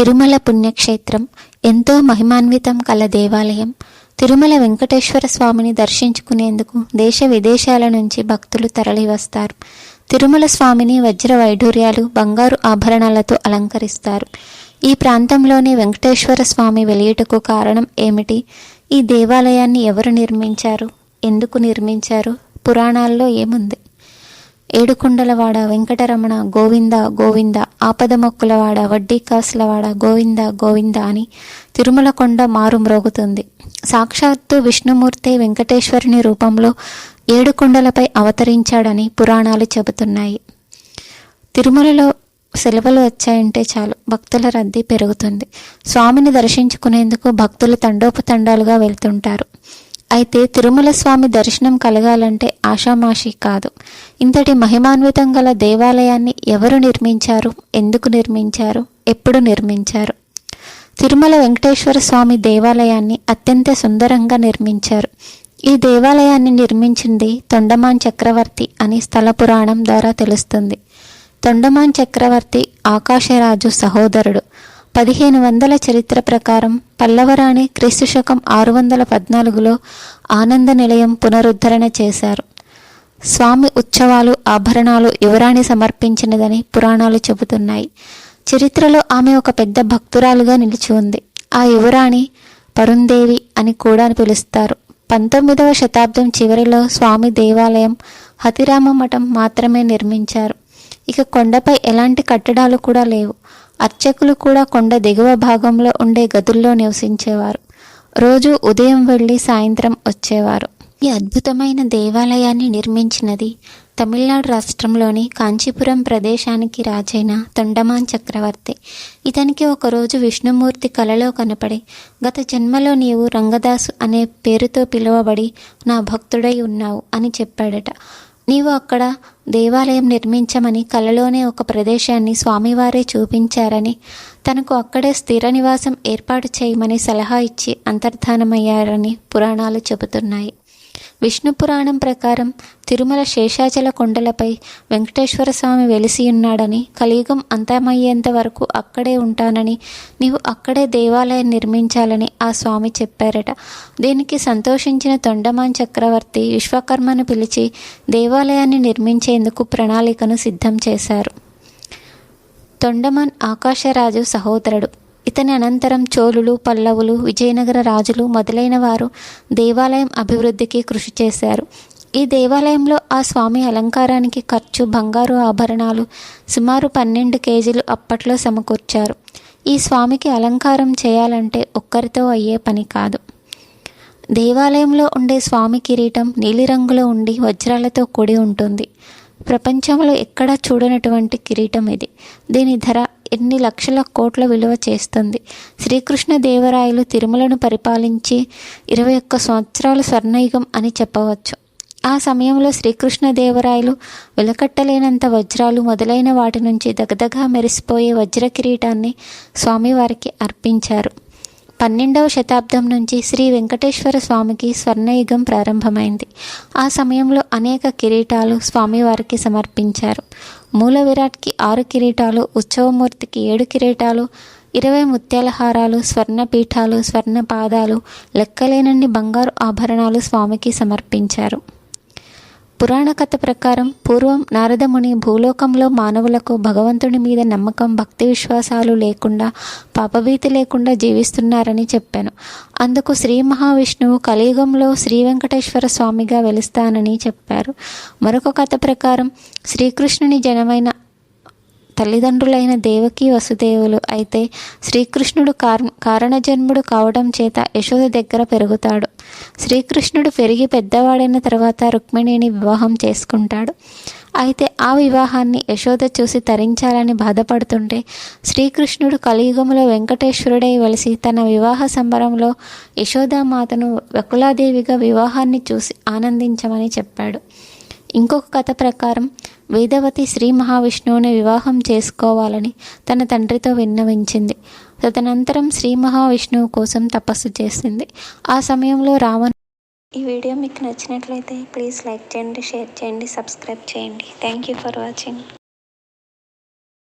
తిరుమల పుణ్యక్షేత్రం ఎంతో మహిమాన్వితం కల దేవాలయం. తిరుమల వెంకటేశ్వర స్వామిని దర్శించుకునేందుకు దేశ విదేశాల నుంచి భక్తులు తరలివస్తారు. తిరుమల స్వామిని వజ్ర వైఢూర్యాలు బంగారు ఆభరణాలతో అలంకరిస్తారు. ఈ ప్రాంతంలోని వెంకటేశ్వర స్వామి వెలియుటకు కారణం ఏమిటి? ఈ దేవాలయాన్ని ఎవరు నిర్మించారు? ఎందుకు నిర్మించారు? పురాణాల్లో ఏముంది? ఏడుకొండలవాడ వెంకటరమణ గోవింద గోవింద ఆపద మొక్కులవాడ వడ్డీ కాసులవాడ గోవింద గోవింద అని తిరుమల కొండ మారు మ్రోగుతుంది. సాక్షాత్తు విష్ణుమూర్తి వెంకటేశ్వరుని రూపంలో ఏడుకొండలపై అవతరించాడని పురాణాలు చెబుతున్నాయి. తిరుమలలో సెలవులు వచ్చాయంటే చాలు భక్తుల రద్దీ పెరుగుతుంది. స్వామిని దర్శించుకునేందుకు భక్తులు తండోపతండాలుగా వెళ్తుంటారు. అయితే తిరుమల స్వామి దర్శనం కలగాలంటే ఆషామాషి కాదు. ఇంతటి మహిమాన్వితం గల దేవాలయాన్ని ఎవరు నిర్మించారు? ఎందుకు నిర్మించారు? ఎప్పుడు నిర్మించారు? తిరుమల వెంకటేశ్వర స్వామి దేవాలయాన్ని అత్యంత సుందరంగా నిర్మించారు. ఈ దేవాలయాన్ని నిర్మించింది తొండమాన్ చక్రవర్తి అని స్థల పురాణం ద్వారా తెలుస్తుంది. తొండమాన్ చక్రవర్తి ఆకాశరాజు సహోదరుడు. పదిహేను వందల చరిత్ర ప్రకారం పల్లవరాణి క్రీస్తు శకం ఆరు వందల పద్నాలుగులో ఆనంద నిలయం పునరుద్ధరణ చేశారు. స్వామి ఉత్సవాలు ఆభరణాలు యువరాణి సమర్పించినదని పురాణాలు చెబుతున్నాయి. చరిత్రలో ఆమె ఒక పెద్ద భక్తురాలుగా నిలిచి ఉంది. ఆ యువరాణి పరుందేవి అని కూడా పిలుస్తారు. పంతొమ్మిదవ శతాబ్దం చివరిలో స్వామి దేవాలయం హతిరామ మఠం మాత్రమే నిర్మించారు. ఇక కొండపై ఎలాంటి కట్టడాలు కూడా లేవు. అర్చకులు కూడా కొండ దిగువ భాగంలో ఉండే గదుల్లో నివసించేవారు. రోజు ఉదయం వెళ్ళి సాయంత్రం వచ్చేవారు. ఈ అద్భుతమైన దేవాలయాన్ని నిర్మించినది తమిళనాడు రాష్ట్రంలోని కాంచీపురం ప్రదేశానికి రాజైన తొండమాన్ చక్రవర్తి. ఇతనికి ఒకరోజు విష్ణుమూర్తి కలలో కనపడి గత జన్మలో నీవు రంగదాసు అనే పేరుతో పిలువబడి నా భక్తుడై ఉన్నావు అని చెప్పాడట. నీవు అక్కడ దేవాలయం నిర్మించమని కలలోనే ఒక ప్రదేశాన్ని స్వామివారే చూపించారని తనకు అక్కడే స్థిర నివాసం ఏర్పాటు చేయమని సలహా ఇచ్చి అంతర్ధానమయ్యారని పురాణాలు చెబుతున్నాయి. విష్ణు పురాణం ప్రకారం తిరుమల శేషాచల కొండలపై వెంకటేశ్వర స్వామి వెలిసి ఉన్నాడని కలియుగం అంతమయ్యేంత వరకు అక్కడే ఉంటానని నీవు అక్కడే దేవాలయం నిర్మించాలని ఆ స్వామి చెప్పారట. దీనికి సంతోషించిన తొండమాన్ చక్రవర్తి విశ్వకర్మను పిలిచి దేవాలయాన్ని నిర్మించేందుకు ప్రణాళికను సిద్ధం చేశారు. తొండమాన్ ఆకాశరాజు సహోదరుడు. ఇతని అనంతరం చోళులు పల్లవులు విజయనగర రాజులు మొదలైన వారు దేవాలయం అభివృద్ధికి కృషి చేశారు. ఈ దేవాలయంలో ఆ స్వామి అలంకారానికి ఖర్చు బంగారు ఆభరణాలు సుమారు పన్నెండు కేజీలు అప్పట్లో సమకూర్చారు. ఈ స్వామికి అలంకారం చేయాలంటే ఒక్కరితో అయ్యే పని కాదు. దేవాలయంలో ఉండే స్వామి కిరీటం నీలిరంగులో ఉండి వజ్రాలతో కూడి ఉంటుంది. ప్రపంచంలో ఎక్కడా చూడనటువంటి కిరీటం ఇది. దీని ధర ఎన్ని లక్షల కోట్ల విలువ చేస్తుంది. శ్రీకృష్ణ దేవరాయలు తిరుమలను పరిపాలించి ఇరవై ఒక్క సంవత్సరాల స్వర్ణయుగం అని చెప్పవచ్చు. ఆ సమయంలో శ్రీకృష్ణదేవరాయలు వెలకట్టలేనంత వజ్రాలు మొదలైన వాటి నుంచి దగదగా మెరిసిపోయే వజ్ర కిరీటాన్ని స్వామివారికి అర్పించారు. పన్నెండవ శతాబ్దం నుంచి శ్రీ వెంకటేశ్వర స్వామికి స్వర్ణయుగం ప్రారంభమైంది. ఆ సమయంలో అనేక కిరీటాలు స్వామివారికి సమర్పించారు. మూల విరాట్కి ఆరు కిరీటాలు ఉత్సవమూర్తికి ఏడు కిరీటాలు ఇరవై ముత్యాల హారాలు స్వర్ణ పీఠాలు స్వర్ణ పాదాలు లెక్కలేనన్ని బంగారు ఆభరణాలు స్వామికి సమర్పించారు. పురాణ కథ ప్రకారం పూర్వం నారదముని భూలోకంలో మానవులకు భగవంతుని మీద నమ్మకం భక్తి విశ్వాసాలు లేకుండా పాపభీతి లేకుండా జీవిస్తున్నారని చెప్పాను. అందుకు శ్రీ మహావిష్ణువు కలియుగంలో శ్రీ వెంకటేశ్వర స్వామిగా వెలుస్తానని చెప్పారు. మరొక కథ ప్రకారం శ్రీకృష్ణుని జనమైన తల్లిదండ్రులైన దేవకి వసుదేవులు అయితే శ్రీకృష్ణుడు కార్ కారణజన్ముడు కావడం చేత యశోద దగ్గర పెరుగుతాడు. శ్రీకృష్ణుడు పెరిగి పెద్దవాడైన తర్వాత రుక్మిణిని వివాహం చేసుకుంటాడు. అయితే ఆ వివాహాన్ని యశోద చూసి తరించాలని బాధపడుతుంటే శ్రీకృష్ణుడు కలియుగంలో వెంకటేశ్వరుడై వెలిసి తన వివాహ సంబరంలో యశోదామాతను వకులాదేవిగా వివాహాన్ని చూసి ఆనందించమని చెప్పాడు. ఇంకొక కథ ప్రకారం వేదవతి శ్రీ మహావిష్ణువుని వివాహం చేసుకోవాలని తన తండ్రితో విన్నవించింది. తదనంతరం శ్రీ మహావిష్ణువు కోసం తపస్సు చేసింది. ఆ సమయంలో రావణ ఈ వీడియో మీకు నచ్చినట్లయితే ప్లీజ్ లైక్ చేయండి షేర్ చేయండి సబ్స్క్రైబ్ చేయండి. Thank you for watching